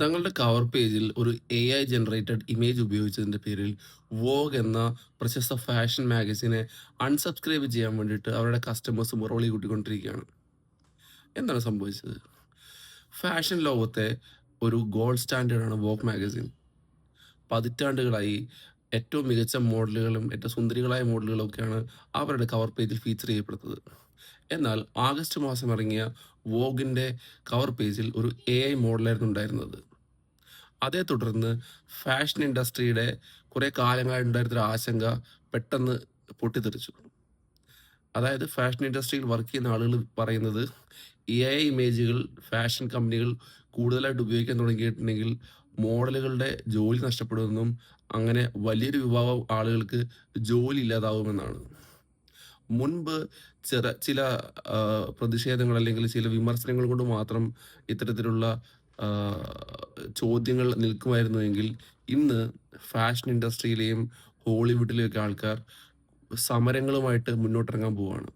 തങ്ങളുടെ കവർ പേജിൽ ഒരു എ ഐ ജനറേറ്റഡ് ഇമേജ് ഉപയോഗിച്ചതിന്റെ പേരിൽ വോഗ് എന്ന പ്രശസ്ത ഫാഷൻ മാഗസിനെ അൺസബ്സ്ക്രൈബ് ചെയ്യാൻ വേണ്ടിയിട്ട് അവരുടെ കസ്റ്റമേഴ്സ് മുറവിളി കൂട്ടിക്കൊണ്ടിരിക്കുകയാണ്. എന്താണ് സംഭവിച്ചത്? ഫാഷൻ ലോകത്തെ ഒരു ഗോൾഡ് സ്റ്റാൻഡേർഡാണ് വോഗ് മാഗസിൻ പതിറ്റാണ്ടുകളായി ഏറ്റവും മികച്ച മോഡലുകളും ഏറ്റവും സുന്ദരികളായ മോഡലുകളും ഒക്കെയാണ് അവരുടെ കവർ പേജിൽ ഫീച്ചർ ചെയ്യപ്പെടുന്നത്. എന്നാൽ ആഗസ്റ്റ് മാസം ഇറങ്ങിയ വോഗിന്റെ കവർ പേജിൽ ഒരു എ ഐ മോഡലായിരുന്നു ഉണ്ടായിരുന്നത്. അതേ തുടർന്ന് ഫാഷൻ ഇൻഡസ്ട്രിയുടെ കുറേ കാലങ്ങളായി ഉണ്ടായിരുന്നൊരു ആശങ്ക പെട്ടെന്ന് പൊട്ടിത്തെറിച്ചു. അതായത് ഫാഷൻ ഇൻഡസ്ട്രിയിൽ വർക്ക് ചെയ്യുന്ന ആളുകൾ പറയുന്നത് എ ഐ ഇമേജുകൾ ഫാഷൻ കമ്പനികൾ കൂടുതലായിട്ട് ഉപയോഗിക്കാൻ തുടങ്ങിയിട്ടുണ്ടെങ്കിൽ മോഡലുകളുടെ ജോലി നഷ്ടപ്പെടുമെന്നും അങ്ങനെ വലിയൊരു വിഭാഗം ആളുകൾക്ക് ജോലി ഇല്ലാതാവുമെന്നാണ്. മുൻപ് ചില ആ, പ്രതിഷേധങ്ങൾ അല്ലെങ്കിൽ ചില വിമർശനങ്ങൾ കൊണ്ട് മാത്രം ഇത്തരത്തിലുള്ള ചോദ്യങ്ങൾ നിൽക്കുമായിരുന്നുവെങ്കിൽ ഇന്ന് ഫാഷൻ ഇൻഡസ്ട്രിയിലെയും ഹോളിവുഡിലെയൊക്കെ ആൾക്കാർ സമരങ്ങളുമായിട്ട് മുന്നോട്ടിറങ്ങാൻ പോവുകയാണ്